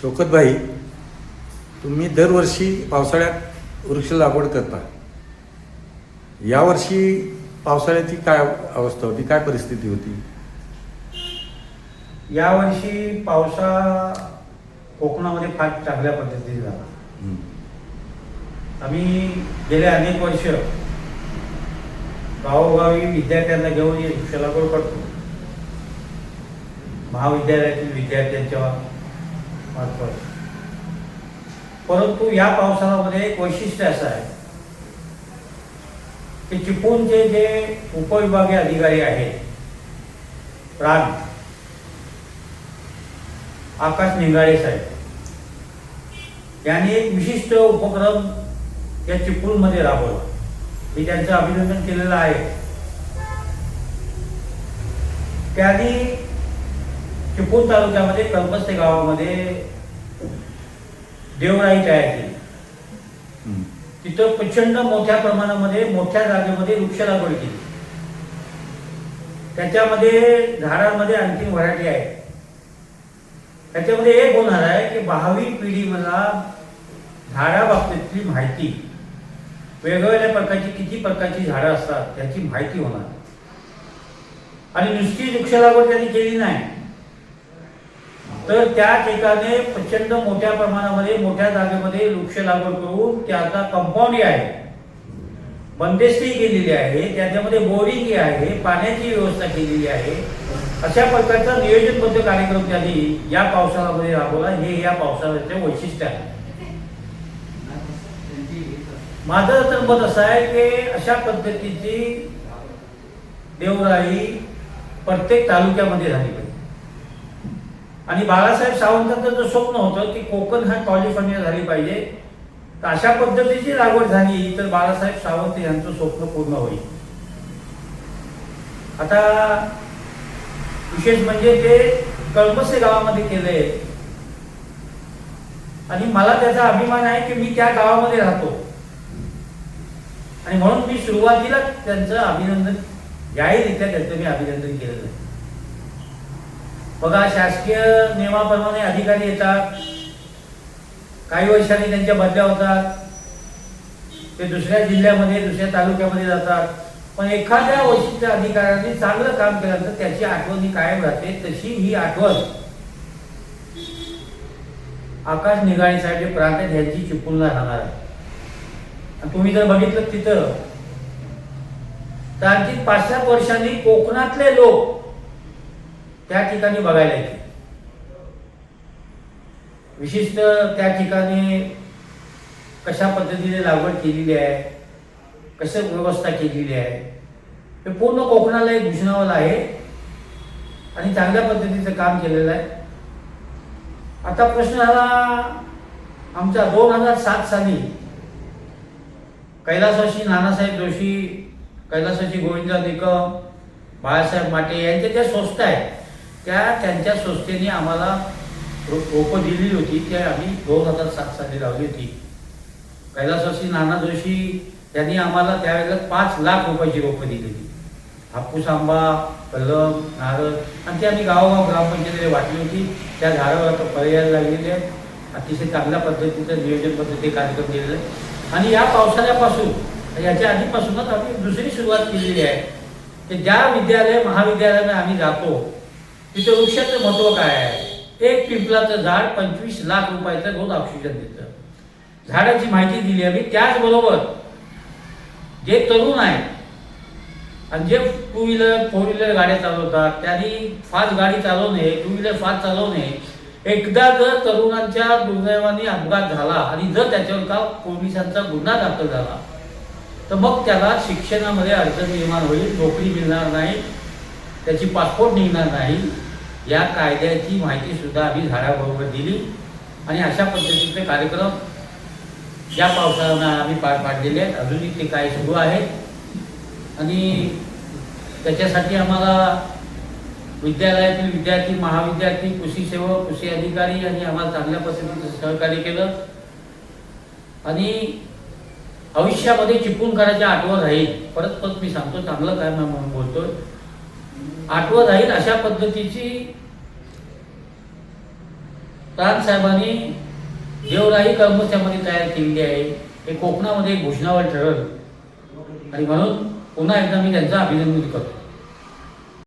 शौकतभाई तुम्ही दरवर्षी पावसाळ्यात वृक्ष लागवड करता. यावर्षी पावसाळ्याची काय अवस्था होती? काय परिस्थिती होती? यावर्षी पावसा कोकणामध्ये फार चांगल्या पद्धतीने झाला. आम्ही गेले अनेक वर्ष गावोगावी विद्यार्थ्यांना घेऊन हे वृक्ष लागवड करतो. महाविद्यालयातील विद्यार्थ्यांच्या परंतु या पावसाळ्यामध्ये एक वैशिष्ट्य असं आहे की चिपळूणचे जे उपविभागीय अधिकारी आहेत प्राण आकाश निंगाळे साहेब यांनी एक विशिष्ट उपक्रम या चिपळूणमध्ये राबवला. मी त्यांचं अभिनंदन केलेलं आहे. त्यांनी चिपळूण तालुक्यामध्ये कल्पस्ते गावामध्ये देवराई तयार केली. तिथं प्रचंड मोठ्या प्रमाणामध्ये मोठ्या जागेमध्ये वृक्ष लागवड केली. त्याच्यामध्ये झाडांमध्ये आणखी व्हरायटी आहे त्याच्यामध्ये एक होणार आहे की भावी पिढी मला झाडाबाबतीतली माहिती वेगवेगळ्या प्रकारची किती प्रकारची झाडं असतात त्याची माहिती होणार. आणि नुसती वृक्ष लागवड त्यांनी केली नाही. तर त्या ठिकाणी प्रचंड मोठ्या प्रमाणामध्ये मोठ्या जागेमध्ये वृक्ष लागवड करून त्याचा कंपाऊंड आहे. बंदेस्ती केलेली आहे. त्याच्यामध्ये बोरिंग आहे. पाण्याची व्यवस्था केलेली आहे. अशा प्रकारचा नियोजनबद्ध कार्यक्रम त्यांनी या पावसाळ्यामध्ये राबवला. हे या पावसाळ्याचे वैशिष्ट्य आहे. माझं तर मत असं आहे की अशा पद्धतीची देवराई प्रत्येक तालुक्यामध्ये झाली आणि बाळासाहेब सावंतांचं जो स्वप्न होतं की कोकण हा कॉलिफोर्निया झाली पाहिजे तर अशा पद्धतीची लागवड झाली तर बाळासाहेब सावंत यांचं स्वप्न पूर्ण होईल. आता विशेष म्हणजे ते कळमसे गावामध्ये केले. आणि मला त्याचा अभिमान आहे की मी त्या गावामध्ये राहतो. आणि म्हणून मी सुरुवातीला त्यांचं अभिनंदन जाहीररित्या त्यांचं मी अभिनंदन केलेलं आहे. बघा शासकीय नियमाप्रमाणे अधिकारी येतात. काही वर्षांनी त्यांच्या बदल्या होतात. ते दुसऱ्या जिल्ह्यामध्ये दुसऱ्या तालुक्यामध्ये जातात. पण एखाद्या वैशिष्ट्य अधिकाऱ्यांनी चांगलं काम केलं तर त्याची आठवण ही कायम राहते. तशी ही आठवण आकाश निगाळे प्रांत आहेत ह्यांची चिपळूणला राहणार आहे तुम्ही जर बघितलं तिथं तर आणखी पाच सात वर्षांनी कोकणातले लोक त्या ठिकाणी बघायला येते. विशिष्ट त्या ठिकाणी कशा पद्धतीने लागवड केलेली आहे कसं व्यवस्था केलेली आहे हे पूर्ण कोकणाला एक भूषणावलं आहे आणि चांगल्या पद्धतीचं काम केलेलं आहे. आता प्रश्न झाला आमच्या दोन हजार सात साली कैलासवाशी नानासाहेब जोशी कैलासवाशी गोविंदा निकम बाळासाहेब माटे यांच्या ज्या संस्था आहेत त्या त्यांच्या संस्थेने आम्हाला रोपं दिलेली होती त्या आम्ही दोन हजार सात साली लावली होती. कैलासवासी नाना जोशी त्यांनी आम्हाला त्यावेळेला पाच लाख रुपयाची रोपं दिलेली हापूस आंबा कलम नारळ आणि ती आम्ही गावोगाव ग्रामपंचायतीला वाटली होती. त्या झाडावर आता पर्याय लागलेले आहेत. अतिशय चांगल्या पद्धतीचं नियोजन पद्धती कार्यक्रम केलेलं आहे आणि या पावसाळ्यापासून याच्या आधीपासूनच आम्ही दुसरी सुरुवात केलेली आहे. की ज्या विद्यालय महाविद्यालयाने आम्ही जातो तिथे वृक्षाचं महत्त्व काय आहे? एक पिंपलाचं झाड पंचवीस लाख रुपयाचं रोज ऑक्सिजन देतं. झाडाची माहिती दिली आम्ही. त्याचबरोबर जे तरुण आहेत आणि जे टू व्हीलर फोर व्हीलर गाड्या चालवतात त्यांनी फास्ट गाडी चालवू नये टू व्हीलर फास्ट चालवू नये एकदा जर तरुणांच्या दुर्दैवाने अपघात झाला आणि जर त्याच्यावर का पोलिसांचा गुन्हा दाखल झाला तर मग त्याला शिक्षणामध्ये अडचण निर्माण होईल नोकरी मिळणार नाही त्याची पासपोर्ट निघणार नाही. या कायद्याची माहिती सुद्धा आम्ही झाडाबरोबर दिली. आणि अशा पद्धतीचे कार्यक्रम या पावसाळ्यानं आम्ही पार पाडलेले आहेत. अजूनही ते काय सुरू आहेत आणि त्याच्यासाठी आम्हाला विद्यालयातील विद्यार्थी महाविद्यार्थी कृषी सेवक कृषी अधिकारी आणि आम्हाला चांगल्या पद्धतीचं सहकार्य केलं. आणि भविष्यामध्ये चिपून करायची आठवण राहील. परत परत मी सांगतो चांगलं काय म्हणून बोलतोय. आठवत राहील अशा पद्धतीची साहेबांनी देवराही कर्मचाऱ्यामध्ये तयार केलेली आहे. हे कोकणामध्ये घोषणावर ठरलं. आणि म्हणून पुन्हा एकदा मी त्यांचं अभिनंदन करतो.